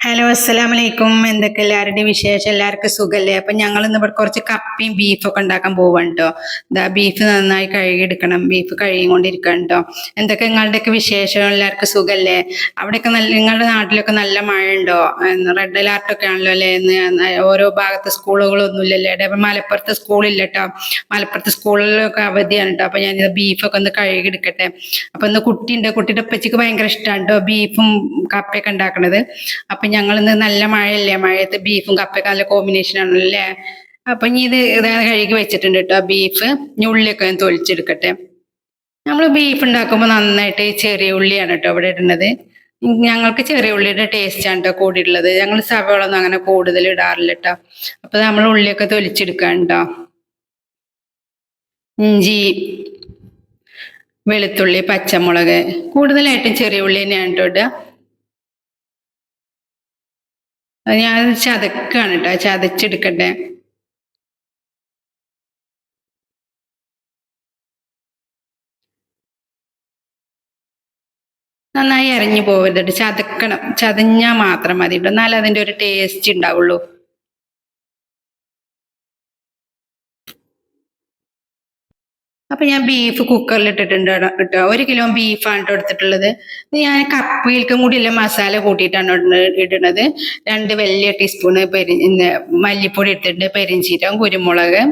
Hello അസ്സലാം വലൈക്കും എന്തൊക്കെ എല്ലാവരുടെയും വിശേഷം? എല്ലാവർക്കും സുഖല്ലേ? അപ്പൊ ഞങ്ങൾ ഇന്ന് ഇവിടെ കുറച്ച് കപ്പയും ബീഫൊക്കെ ഉണ്ടാക്കാൻ പോവാണ് ഇതാ ബീഫ് നന്നായി കഴുകിയെടുക്കണം. ബീഫ് കഴുകിക്കൊണ്ടിരിക്കണം കേട്ടോ എന്തൊക്കെ നിങ്ങളുടെയൊക്കെ വിശേഷം എല്ലാവർക്കും സുഖല്ലേ? അവിടെയൊക്കെ നല്ല നിങ്ങളുടെ നാട്ടിലൊക്കെ നല്ല മഴ ഉണ്ടോ റെഡ് അലർട്ടൊക്കെ ആണല്ലോ അല്ലേ? ഇന്ന് ഓരോ ഭാഗത്ത് സ്കൂളുകളൊന്നും ഇല്ലല്ലേ ഇപ്പൊ മലപ്പുറത്ത് സ്കൂളില്ല കേട്ടോ മലപ്പുറത്ത് സ്കൂളിലൊക്കെ അവധിയാണ് കേട്ടോ അപ്പൊ ഞാനിത് ബീഫൊക്കെ ഒന്ന് കഴുകിയെടുക്കട്ടെ. അപ്പൊ ഇന്ന് കുട്ടിയുണ്ട്. കുട്ടിയുടെ ഉപ്പച്ചിക്ക് ഭയങ്കര ഇഷ്ടമാണ് കേട്ടോ ബീഫും കപ്പയൊക്കെ ഉണ്ടാക്കണത്. അപ്പൊ ഞങ്ങൾ ഇന്ന് നല്ല മഴയല്ലേ? മഴയത്ത് ബീഫും കപ്പയൊക്കെ നല്ല കോമ്പിനേഷൻ ആണല്ലോ അല്ലേ? അപ്പൊ ഇനി ഇത് കഴുകി വെച്ചിട്ടുണ്ട് കേട്ടോ ബീഫ് ഉള്ളിയൊക്കെ ഞാൻ തൊലിച്ചെടുക്കട്ടെ. നമ്മൾ ബീഫ് ഉണ്ടാക്കുമ്പോൾ നന്നായിട്ട് ചെറിയ ഉള്ളിയാണ് കേട്ടോ ഇവിടെ ഇടുന്നത്. ഞങ്ങൾക്ക് ചെറിയ ഉള്ളിയുടെ ടേസ്റ്റ് ആണ് കേട്ടോ കൂടിയിട്ടുള്ളത്. ഞങ്ങൾ സവളൊന്നും അങ്ങനെ കൂടുതൽ ഇടാറില്ല കേട്ടോ അപ്പൊ നമ്മൾ ഉള്ളിയൊക്കെ തൊലിച്ചെടുക്കാൻ കേട്ടോ ഇഞ്ചി വെളുത്തുള്ളി പച്ചമുളക് കൂടുതലായിട്ടും ചെറിയ ഉള്ളി തന്നെയാണ് കേട്ടോ ഇടുക. ഞാൻ ചതക്കാണ് കേട്ടോ ചതച്ചെടുക്കട്ടെ നന്നായി പോകരുത് ട്ടോ. ചതക്കണം ചതഞ്ഞാൽ മാത്രം മതി കേട്ടോ എന്നാലേ അതിന്റെ ഒരു ടേസ്റ്റ് ഉണ്ടാവുള്ളൂ അപ്പൊ ഞാൻ ബീഫ് കുക്കറിൽ ഇട്ടിട്ടുണ്ട് കേട്ടോ ഒരു കിലോ ബീഫാണ് കേട്ടോ എടുത്തിട്ടുള്ളത്. ഞാൻ കപ്പയിൽക്കും കൂടിയുള്ള മസാല കൂട്ടിയിട്ടാണ് ഇടുന്ന- ഇടുന്നത്. രണ്ട് വലിയ ടീസ്പൂൺ പെരി മല്ലിപ്പൊടി ഇട്ടിട്ടുണ്ട്. പെരിഞ്ചീരകം കുരുമുളക്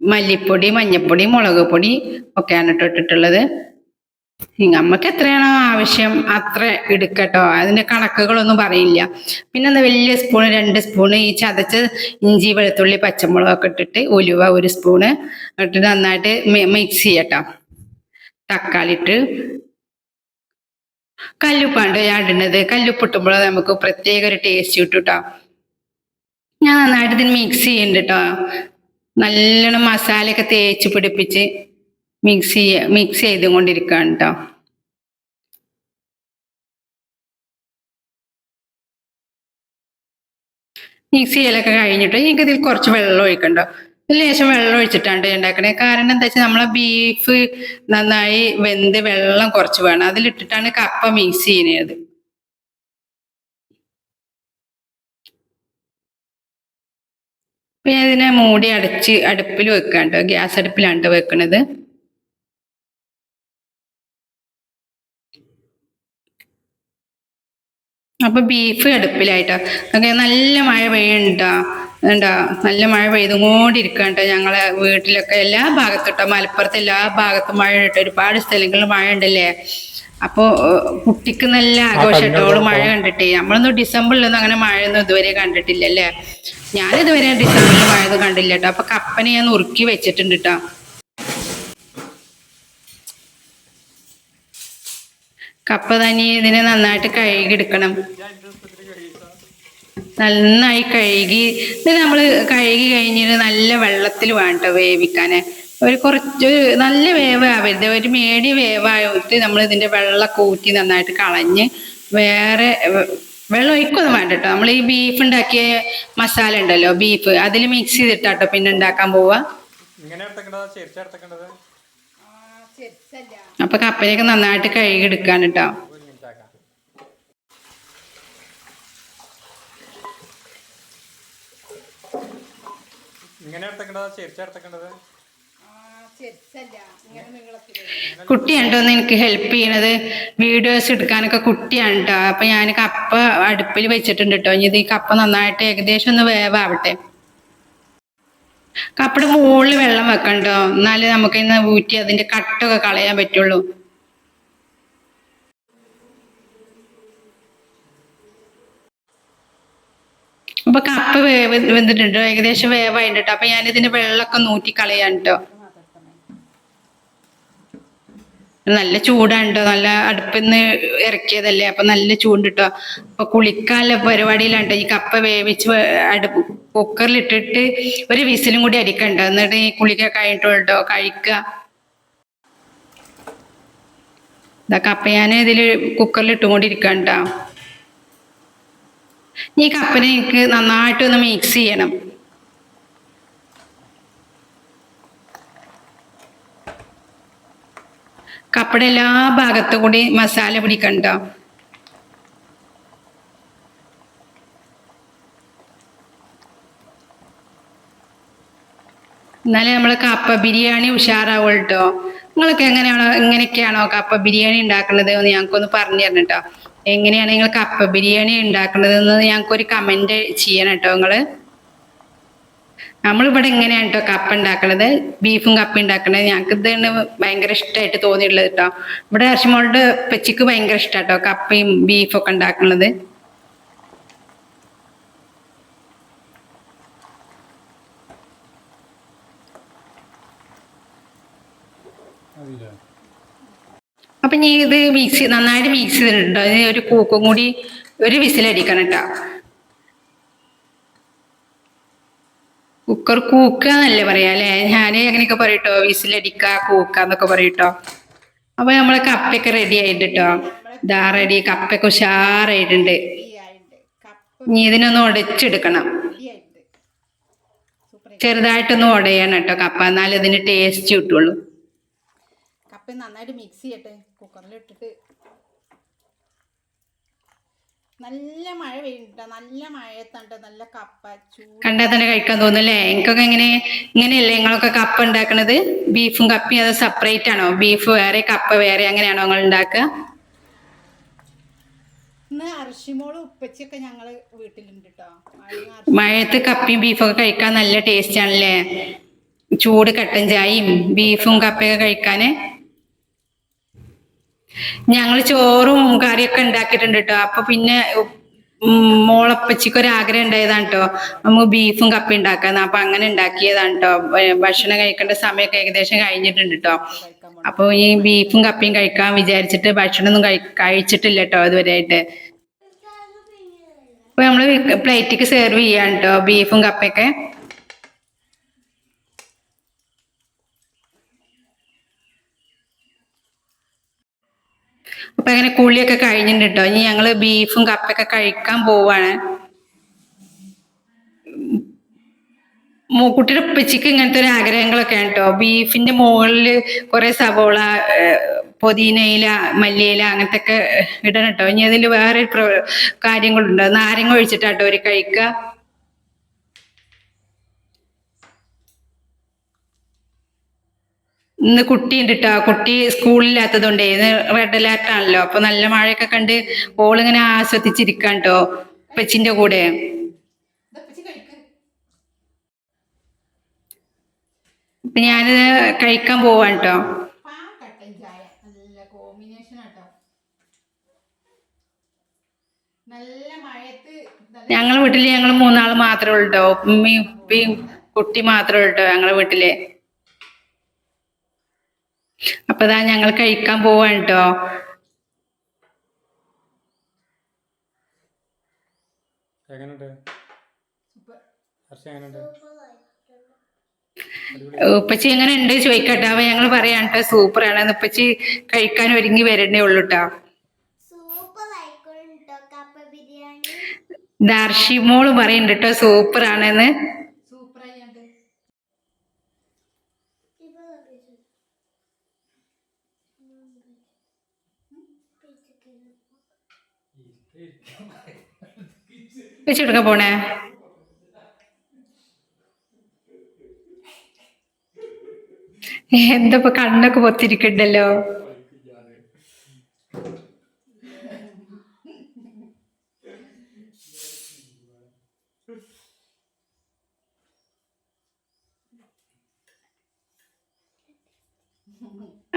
മല്ലിപ്പൊടി മഞ്ഞപ്പൊടി മുളക് പൊടി ഒക്കെയാണ് കേട്ടോ ഇട്ടിട്ടുള്ളത്. നമുക്ക് എത്രയാണോ ആവശ്യം അത്ര എടുക്കട്ടോ. അതിന്റെ കണക്കുകളൊന്നും പറയില്ല. പിന്നെ ഒന്ന് വലിയ സ്പൂണ് രണ്ട് സ്പൂണ് ഈ ചതച്ച് ഇഞ്ചി വെളുത്തുള്ളി പച്ചമുളകൊക്കെ ഇട്ടിട്ട് ഉലുവ ഒരു സ്പൂണ് ഇട്ടിട്ട് നന്നായിട്ട് മിക്സ് ചെയ്യട്ടോ. തക്കാളി ഇട്ട് കല്ലുപ്പാണ്ട് ഞാൻ ഇടുന്നത്. കല്ലുപ്പിട്ടുമ്പോൾ നമുക്ക് പ്രത്യേക ഒരു ടേസ്റ്റ് കേട്ടോ ഞാൻ നന്നായിട്ട് ഇതിന് മിക്സ് ചെയ്യുന്നുണ്ട് കേട്ടോ നല്ലോണം മസാലയൊക്കെ തേച്ച് പിടിപ്പിച്ച് മിക്സ് മിക്സ് ചെയ്തുകൊണ്ടിരിക്കുകയാണ് കേട്ടോ മിക്സ് ചെയ്യലൊക്കെ കഴിഞ്ഞിട്ട് എനിക്ക് ഇതിൽ കുറച്ച് വെള്ളം ഒഴിക്കണ്ടോ? ലേശം വെള്ളം ഒഴിച്ചിട്ടാണ് ഉണ്ടാക്കണേ. കാരണം എന്താ വെച്ചാൽ നമ്മളെ ബീഫ് നന്നായി വെന്ത് വെള്ളം കുറച്ച് വേണം. അതിലിട്ടിട്ടാണ് കപ്പ മിക്സ് ചെയ്യുന്നത്. പിന്നെ ഇതിനെ മൂടി അടച്ച് അടുപ്പിൽ വെക്കാണ്ടോ ഗ്യാസ് അടുപ്പിലാണ്ട് വെക്കണത്. അപ്പൊ ബീഫ് അടുപ്പിലായിട്ടോ. ഒക്കെ നല്ല മഴ പെയ്യണ്ട. എന്താ നല്ല മഴ പെയ്തുകൊണ്ടിരിക്കട്ടോ ഞങ്ങളെ വീട്ടിലൊക്കെ. എല്ലാ ഭാഗത്തുട്ടോ മലപ്പുറത്ത് എല്ലാ ഭാഗത്തും മഴ ഇട്ട് ഒരുപാട് സ്ഥലങ്ങളിൽ മഴ ഉണ്ടല്ലേ? അപ്പോ കുട്ടിക്ക് നല്ല ഓൾ മഴ കണ്ടിട്ടേ. നമ്മളൊന്നും ഡിസംബറിലൊന്നും അങ്ങനെ മഴയൊന്നും ഇതുവരെ കണ്ടിട്ടില്ലല്ലേ? ഞാൻ ഇതുവരെ ഡിസംബറിൽ മഴയൊന്നും കണ്ടില്ല കേട്ടോ അപ്പൊ കപ്പനെ ഞാൻ നുറുക്കി വെച്ചിട്ടുണ്ട് കേട്ടോ കപ്പ തനി ഇതിനെ നന്നായിട്ട് കഴുകിയെടുക്കണം. നന്നായി കഴുകി ഇത് നമ്മൾ കഴുകി കഴിഞ്ഞിട്ട് നല്ല വെള്ളത്തിൽ വേണ്ട വേവിക്കാൻ ഒരു കുറച്ച് നല്ല വേവ് ആവരുത് ഒരു മേടി വേവായിട്ട് നമ്മൾ ഇതിന്റെ വെള്ളമൊക്കെ ഊറ്റി നന്നായിട്ട് കളഞ്ഞ് വേറെ വെള്ളം ഒഴിക്കൊന്നും വേണ്ട കേട്ടോ നമ്മൾ ഈ ബീഫ് ഉണ്ടാക്കിയ മസാല ഉണ്ടല്ലോ ബീഫ് അതിൽ മിക്സ് ചെയ്തിട്ടാട്ടോ പിന്നെ ഉണ്ടാക്കാൻ പോവാ ഇങ്ങനെ അപ്പൊ കപ്പയൊക്കെ നന്നായിട്ട് കഴുകി എടുക്കാൻ കേട്ടോ കുട്ടിയാണ് കേട്ടോ എനിക്ക് ഹെൽപ്പ് ചെയ്യണത്? വീഡിയോസ് എടുക്കാനൊക്കെ കുട്ടിയാണ് കേട്ടോ അപ്പൊ ഞാൻ കപ്പ അടുപ്പിൽ വെച്ചിട്ടുണ്ട് കേട്ടോ ഇനി ഇത് ഈ കപ്പ നന്നായിട്ട് ഏകദേശം ഒന്ന് വേവാവട്ടെ. കപ്പയുടെ മുകളിൽ വെള്ളം വെക്കണ്ടോ? എന്നാലേ നമുക്ക് ഇന്ന് ഊറ്റി അതിന്റെ കട്ടൊക്കെ കളയാൻ പറ്റുള്ളൂ. അപ്പൊ കപ്പ വേവ് വെന്തിട്ടുണ്ട്. ഏകദേശം വേവായിട്ടുണ്ട് കേട്ടോ അപ്പൊ ഞാൻ ഇതിന്റെ വെള്ളമൊക്കെ നൂറ്റി കളയാണ്ടോ നല്ല ചൂടാണ്ടോ നല്ല അടുപ്പിൽ നിന്ന് ഇറക്കിയതല്ലേ? അപ്പൊ നല്ല ചൂട് കിട്ടോ അപ്പൊ കുളിക്കാനുള്ള പരിപാടിയിലാണ്ടോ ഈ കപ്പ വേവിച്ച് അടുപ്പ് കുക്കറിൽ ഇട്ടിട്ട് ഒരു വിസിലും കൂടി അരിക്കണ്ട. എന്നിട്ട് ഈ കുളിക്ക കഴിഞ്ഞിട്ടോ കഴിക്കുക ഇതൊക്കെ കപ്പ ഞാൻ ഇതിൽ കുക്കറിൽ ഇട്ടുകൊണ്ടിരിക്കണ്ട ഈ കപ്പനെ എനിക്ക് നന്നായിട്ട് ഒന്ന് മിക്സ് ചെയ്യണം. കപ്പയുടെ എല്ലാ ഭാഗത്തും കൂടി മസാല പിടിക്കണ്ടോ. എന്നാലേ നമ്മളെ കപ്പ ബിരിയാണി ഉഷാറാവുള്ളൂ കേട്ടോ നിങ്ങളൊക്കെ എങ്ങനെയാണോ എങ്ങനെയൊക്കെയാണോ കപ്പ ബിരിയാണി ഉണ്ടാക്കുന്നത് എന്ന് ഞങ്ങൾക്കൊന്ന് പറഞ്ഞു തരണം കേട്ടോ എങ്ങനെയാണ് നിങ്ങൾ കപ്പ ബിരിയാണി ഉണ്ടാക്കുന്നത് എന്ന് ഞങ്ങൾക്കൊരു കമന്റ് ചെയ്യണം കേട്ടോ നിങ്ങൾ. നമ്മളിവിടെ എങ്ങനെയാണ് കേട്ടോ കപ്പ ഉണ്ടാക്കണത് ബീഫും കപ്പ ഉണ്ടാക്കണത് ഞങ്ങൾക്ക് ഇതാണ് ഭയങ്കര ഇഷ്ടമായിട്ട് തോന്നിയിട്ടുള്ളത് കേട്ടോ ഇവിടെ ഹർഷിമോളുടെ പച്ചക്ക് ഭയങ്കര ഇഷ്ടമാണ് കേട്ടോ കപ്പയും ബീഫും ഒക്കെ ഉണ്ടാക്കണത് അപ്പൊ നീ ഇത് മിക്സ് നന്നായിട്ട് മിക്സ് ചെയ്തിട്ടുണ്ട്. അതിന് ഒരു കൂക്കും കൂടി ഒരു വിസിലടിക്കണം കേട്ടോ. കുക്കർ കൂക്ക എന്നല്ലേ പറയാ അല്ലെ? ഞാൻ അങ്ങനെയൊക്കെ പറയട്ടോ വിസിലടിക്ക കൂക്ക എന്നൊക്കെ പറയട്ടോ അപ്പൊ നമ്മളെ കപ്പയൊക്കെ റെഡി ആയിട്ട് കേട്ടോ. ഇതാ റെഡി കപ്പയൊക്കെ ഉഷാറായിട്ടുണ്ട്. ഇനി ഇതിനൊന്ന് ഉടച്ചെടുക്കണം. ചെറുതായിട്ടൊന്ന് ഉടയണം കേട്ടോ കപ്പ എന്നാലും ഇതിന് ടേസ്റ്റ് കിട്ടുള്ളൂ. കപ്പ നന്നായിട്ട് മിക്സ് ചെയ്യട്ടെ. കുക്കറിൽ ഇട്ടിട്ട് നല്ല മഴ പെയ്യുന്നുണ്ട്. നല്ല മഴയത്തുണ്ട് നല്ല കപ്പ ചൂട് കണ്ടാൽ തന്നെ കഴിക്കാൻ തോന്നുന്നല്ലേ? എനിക്കൊക്കെ ഇങ്ങനെ ഇങ്ങനെയല്ലേ നിങ്ങളൊക്കെ കപ്പ ഉണ്ടാക്കണത്? ബീഫും കപ്പയും അത് സെപ്പറേറ്റ് ആണോ? ബീഫ് വേറെ കപ്പ വേറെ അങ്ങനെയാണോ നിങ്ങൾ ഉണ്ടാക്കുക? ഇന്ന് അർഷിമോളും ഉപ്പച്ചൊക്കെ ഞങ്ങൾ വീട്ടിലുണ്ട് കേട്ടോ മഴയത്ത് കപ്പയും ബീഫൊക്കെ കഴിക്കാൻ നല്ല ടേസ്റ്റ് ആണല്ലേ? ചൂട് കട്ടൻ ചായയും ബീഫും കപ്പയൊക്കെ കഴിക്കാന്? ഞങ്ങൾ ചോറും കറിയൊക്കെ ഉണ്ടാക്കിയിട്ടുണ്ട് കേട്ടോ അപ്പൊ പിന്നെ മോളപ്പച്ചിക്ക് ഒരു ആഗ്രഹം ഉണ്ടായതാണ് കേട്ടോ നമുക്ക് ബീഫും കപ്പി ഉണ്ടാക്കാന്ന്. അപ്പൊ അങ്ങനെ ഉണ്ടാക്കിയതാണ് കേട്ടോ ഭക്ഷണം കഴിക്കേണ്ട സമയമൊക്കെ ഏകദേശം കഴിഞ്ഞിട്ടുണ്ട് കേട്ടോ അപ്പൊ ഈ ബീഫും കപ്പിയും കഴിക്കാൻ വിചാരിച്ചിട്ട് ഭക്ഷണമൊന്നും കഴി കഴിച്ചിട്ടില്ല കേട്ടോ ഇതുവരെയായിട്ട്. അപ്പൊ നമ്മൾ പ്ലേറ്റിക്ക് സെർവ് ചെയ്യാൻ കേട്ടോ ബീഫും കപ്പയൊക്കെ. അപ്പൊ അങ്ങനെ കുളിയൊക്കെ കഴിഞ്ഞിട്ടുണ്ട് കേട്ടോ ഇനി ഞങ്ങൾ ബീഫും കപ്പയൊക്കെ കഴിക്കാൻ പോവാണ്. കുട്ടിയുടെ ഉപ്പച്ചിക്ക് ഇങ്ങനത്തെ ഒരു ആഗ്രഹങ്ങളൊക്കെ ഉണ്ടോ ബീഫിന്റെ മുകളിൽ കുറെ സവോള പൊതിനയില മല്ലിയില അങ്ങനത്തെ ഒക്കെ ഇടണം കേട്ടോ ഇനി അതിൽ വേറെ കാര്യങ്ങളുണ്ടോ കാര്യങ്ങളുണ്ട്. നാരങ്ങ ഒഴിച്ചിട്ടാട്ടോ ഒരു കഴിക്കുക ഇന്ന് കുട്ടി ഉണ്ട് കേട്ടോ കുട്ടി സ്കൂളില്ലാത്തതുകൊണ്ട് ഇന്ന് റെഡ് അലേർട്ട് ആണല്ലോ. അപ്പൊ നല്ല മഴയൊക്കെ കണ്ട് ഓളിങ്ങനെ ആസ്വദിച്ചിരിക്കാൻ കേട്ടോ ഉപ്പച്ചിന്റെ കൂടെ? ഞാനിത് കഴിക്കാൻ പോവാണ് കേട്ടോ ഞങ്ങളെ വീട്ടിൽ ഞങ്ങൾ മൂന്നാൾ മാത്രമേ ഉള്ളൂ ഉമ്മയും ഉപ്പയും കുട്ടി മാത്രമേ ഉള്ളൂ ഞങ്ങളെ വീട്ടിൽ. അപ്പൊ ഇതാ ഞങ്ങൾ കഴിക്കാൻ പോവാണ് കേട്ടോ ഉപ്പച്ചി എങ്ങനെ ഉണ്ട് ചോദിക്കട്ടെ അപ്പൊ ഞങ്ങൾ പറയാൻ കേട്ടോ സൂപ്പർ ആണ് ഉപ്പച്ചി കഴിക്കാൻ ഒരുങ്ങി വരണേ ഉള്ളൂ കേട്ടോ ദാർഷിമോൾ ആയിക്കോട്ടോ കപ്പ ബിരിയാണി. ദർശി മോൾ പറയുന്നുണ്ട് കേട്ടോ സൂപ്പർ ആണെന്ന് സൂപ്പർ ആയിട്ട് ഇപ്പൊ ഉപ്പച്ചി എടുക്കാൻ പോണേ? എന്താ കണ്ണൊക്കെ പൊത്തിരിക്കണ്ടല്ലോ?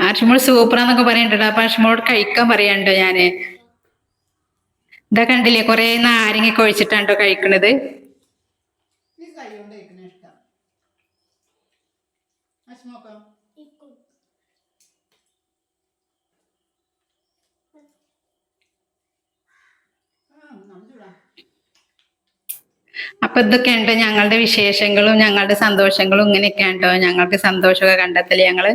ആഷ്മോൾ സൂപ്പറാന്നൊക്കെ പറയണ്ടോ അപ്പൊ ആർഷിമോളോട് കഴിക്കാൻ പറയണ്ടോ ഞാൻ? ഇതാ കണ്ടില്ലേ കൊറേ നാരങ്ങ ഒഴിച്ചിട്ടാണ്ടോ കഴിക്കണത്? അപ്പൊ ഇതൊക്കെ ഉണ്ടോ? ഞങ്ങളുടെ വിശേഷങ്ങളും ഞങ്ങളുടെ സന്തോഷങ്ങളും ഇങ്ങനെയൊക്കെ ഉണ്ടോ? ഞങ്ങൾക്ക് സന്തോഷമൊക്കെ കണ്ടെത്തൽ ഞങ്ങൾ.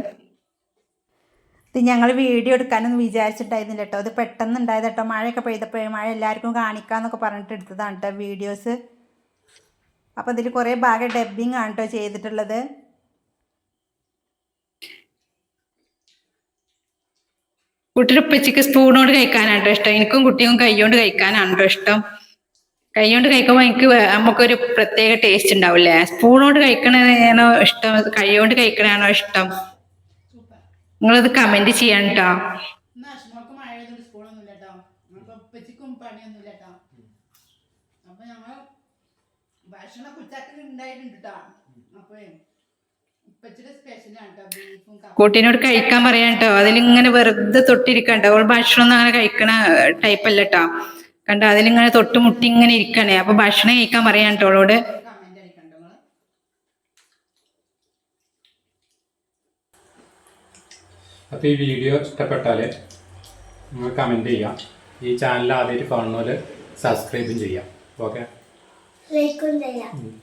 ഇത് ഞങ്ങൾ വീഡിയോ എടുക്കാനൊന്നും വിചാരിച്ചിട്ടായിരുന്നില്ല കേട്ടോ അത് പെട്ടെന്ന് ഉണ്ടായത് കേട്ടോ മഴയൊക്കെ പെയ്തപ്പോഴേ മഴ എല്ലാവർക്കും കാണിക്കാന്നൊക്കെ പറഞ്ഞിട്ട് എടുത്തതാണ് കേട്ടോ വീഡിയോസ്. അപ്പോൾ ഇതിൽ കുറേ ഭാഗം ഡബ്ബിങ് ആണ് കേട്ടോ ചെയ്തിട്ടുള്ളത്. കുട്ടിയുടെ ഉപ്പച്ചയ്ക്ക് സ്പൂണോട് കഴിക്കാനാട്ടോ ഇഷ്ടം. എനിക്കും കുട്ടിയും കൈകൊണ്ട് കഴിക്കാനാണ് ഇഷ്ടം. കൈകൊണ്ട് കഴിക്കുമ്പോൾ എനിക്ക് നമുക്കൊരു പ്രത്യേക ടേസ്റ്റ് ഉണ്ടാവില്ലേ? സ്പൂണോട് കഴിക്കണതാണോ ഇഷ്ടം? കൈകൊണ്ട് കഴിക്കണതാണോ ഇഷ്ടം? നിങ്ങളിത് കമന്റ് ചെയ്യാൻ കേട്ടോ അപ്പൊ ഞങ്ങൾ ഭക്ഷണം ഉച്ചയ്ക്ക് ഉണ്ടായിട്ടുണ്ട് കേട്ടോ കുട്ടീനോട് കഴിക്കാൻ പറയാൻ കേട്ടോ അതിലിങ്ങനെ വെറുതെ തൊട്ടിരിക്കണ്ട അവൾ ഭക്ഷണം ഒന്നും അങ്ങനെ കഴിക്കണ ടൈപ്പ് അല്ല കേട്ടോ കണ്ടോ? അതിലിങ്ങനെ തൊട്ട് മുട്ടി ഇങ്ങനെ ഇരിക്കണേ. അപ്പൊ ഭക്ഷണം കഴിക്കാൻ പറയാൻ കേട്ടോ അവളോട്. അപ്പോൾ ഈ വീഡിയോ ഇഷ്ടപ്പെട്ടാൽ നിങ്ങൾ കമന്റ് ചെയ്യാം. ഈ ചാനൽ ആദ്യമായിട്ട് കാണുന്നവർ സബ്സ്ക്രൈബും ചെയ്യാം. Okay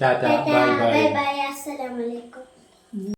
tata. Bye bye bye bye അസ്സലാമലൈക്കും